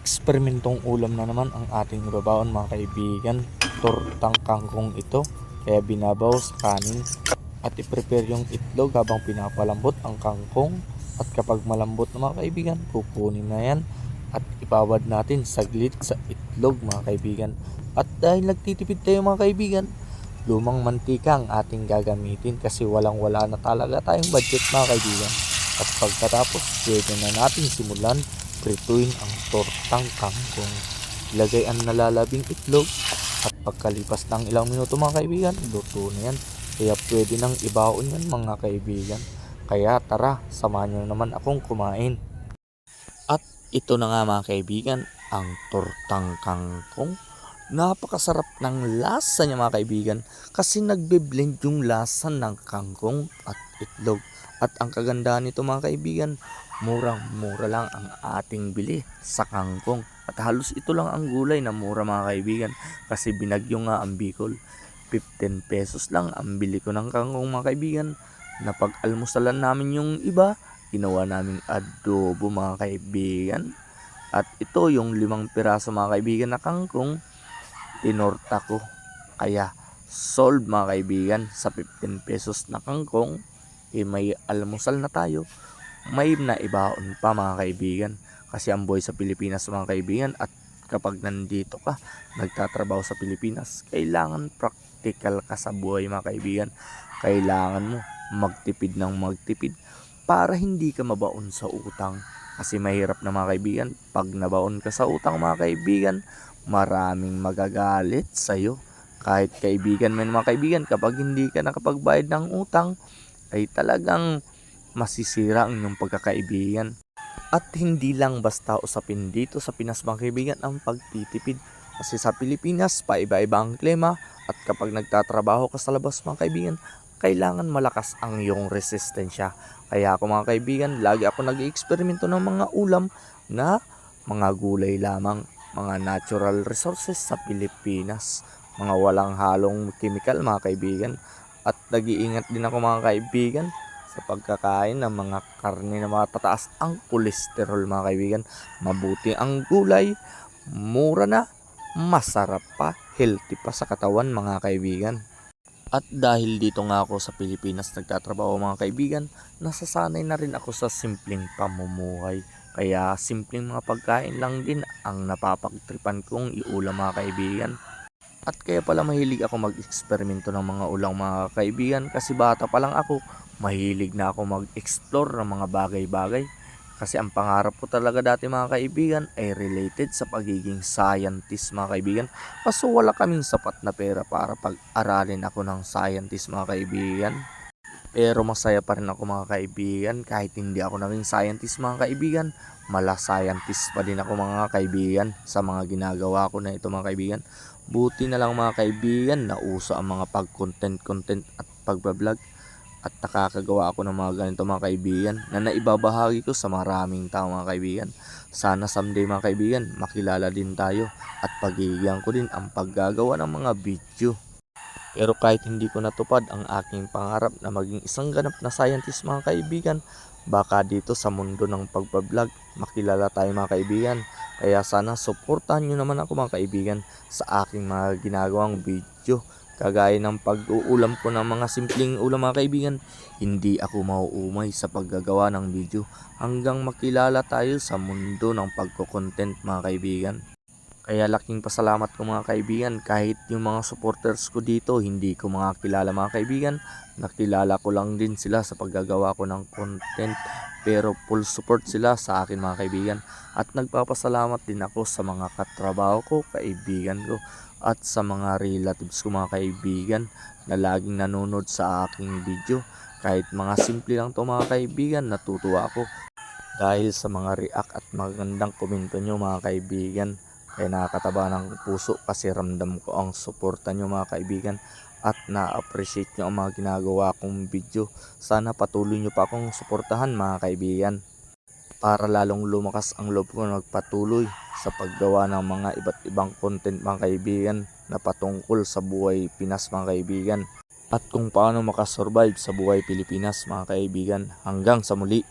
eksperimentong ulam na naman ang ating ibabaon mga kaibigan. Tortang kangkong ito. Kaya binabaw sa kanin at i-prepare yung itlog habang pinapalambot ang kangkong. At kapag malambot na mga kaibigan, kukunin na yan at ibabad natin saglit sa itlog mga kaibigan. At dahil nagtitipid tayo mga kaibigan, lumang mantika ang ating gagamitin kasi walang wala na talaga tayong budget mga kaibigan. At pagkatapos, pwede na natin simulan prituin ang tortang kangkong. Ilagay ang nalalabing itlog at pagkalipas ng ilang minuto mga kaibigan, luto na yan. Kaya pwede nang ibaon yan mga kaibigan. Kaya tara, samahan nyo naman akong kumain. At ito na nga mga kaibigan, ang tortang kangkong. Napakasarap ng lasa niya mga kaibigan kasi nagbe-blend yung lasa ng kangkong at itlog. At ang kagandahan nito mga kaibigan, murang-mura lang ang ating bili sa kangkong. At halos ito lang ang gulay na mura mga kaibigan kasi binagyo nga ang Bicol. 15 pesos lang ang bili ko ng kangkong mga kaibigan. Napag-almusalan namin yung iba, ginawa naming adobo mga kaibigan. At ito yung limang piraso mga kaibigan na kangkong, tinorta ko. Kaya solve mga kaibigan sa 15 pesos na kangkong, eh may almusal na tayo may naibaon pa mga kaibigan. Kasi ang buhay sa Pilipinas mga kaibigan at kapag nandito ka, nagtatrabaho sa Pilipinas, kailangan practical ka sa buhay mga kaibigan. Kailangan mo magtipid ng magtipid para hindi ka mabaon sa utang. Kasi mahirap na mga kaibigan, pag nabaon ka sa utang mga kaibigan, maraming magagalit sa'yo. Kahit kaibigan yun, mga kaibigan, kapag hindi ka nakapagbayad ng utang, ay talagang masisira ang inyong pagkakaibigan. At hindi lang basta usapin dito sa Pinas mga ang pagtitipid. Kasi sa Pilipinas, paiba-iba ang klima at kapag nagtatrabaho ka sa labas mga kaibigan, kailangan malakas ang iyong resistensya. Kaya ako mga kaibigan, lagi ako nag-eksperimento ng mga ulam na mga gulay lamang, mga natural resources sa Pilipinas. Mga walang halong chemical mga kaibigan. At nag-iingat din ako mga kaibigan sa pagkakain ng mga karne na matataas ang kolesterol mga kaibigan. Mabuti ang gulay, mura na, masarap pa, healthy pa sa katawan mga kaibigan. At dahil dito nga ako sa Pilipinas nagtatrabaho mga kaibigan, nasasanay na rin ako sa simpleng pamumuhay. Kaya simpleng mga pagkain lang din ang napapagtripan kong iulam mga kaibigan. At kaya pala mahilig ako mag-eksperimento ng mga ulang mga kaibigan kasi bata pa lang ako, mahilig na ako mag-explore ng mga bagay-bagay. Kasi ang pangarap ko talaga dati mga kaibigan ay related sa pagiging scientist mga kaibigan. Kaso wala kaming sapat na pera para pag-aralin ako ng scientist mga kaibigan. Pero masaya pa rin ako mga kaibigan kahit hindi ako naging scientist mga kaibigan. Mala scientist pa din ako mga kaibigan sa mga ginagawa ko na ito mga kaibigan. Buti na lang mga kaibigan na uso ang mga pag-content-content at pagbablog at nakakagawa ako ng mga ganito mga kaibigan na naibabahagi ko sa maraming tao mga kaibigan. Sana someday mga kaibigan makilala din tayo at pagigyan ko din ang paggagawa ng mga video. Pero kahit hindi ko natupad ang aking pangarap na maging isang ganap na scientist mga kaibigan, baka dito sa mundo ng pagbablog makilala tayo mga kaibigan. Kaya sana suportahan nyo naman ako mga kaibigan sa aking mga ginagawang video. Kagaya ng pag-uulam ko ng mga simpleng ulam mga kaibigan, hindi ako mauumay sa paggagawa ng video hanggang makilala tayo sa mundo ng pagko-content mga kaibigan. Kaya laking pasalamat ko mga kaibigan kahit yung mga supporters ko dito hindi ko mga kilala mga kaibigan. Nakilala ko lang din sila sa paggagawa ko ng content pero full support sila sa akin mga kaibigan. At nagpapasalamat din ako sa mga katrabaho ko, kaibigan ko at sa mga relatives ko mga kaibigan na laging nanonood sa aking video. Kahit mga simple lang to mga kaibigan, natutuwa ako dahil sa mga react at magandang komento nyo mga kaibigan. Kaya nakakataba ng puso kasi ramdam ko ang suporta nyo mga kaibigan at na-appreciate nyo ang mga ginagawa kong video. Sana patuloy nyo pa akong suportahan mga kaibigan para lalong lumakas ang loob ko magpatuloy sa paggawa ng mga iba't ibang content mga kaibigan na patungkol sa buhay Pinas mga kaibigan at kung paano makasurvive sa buhay Pilipinas mga kaibigan hanggang sa muli.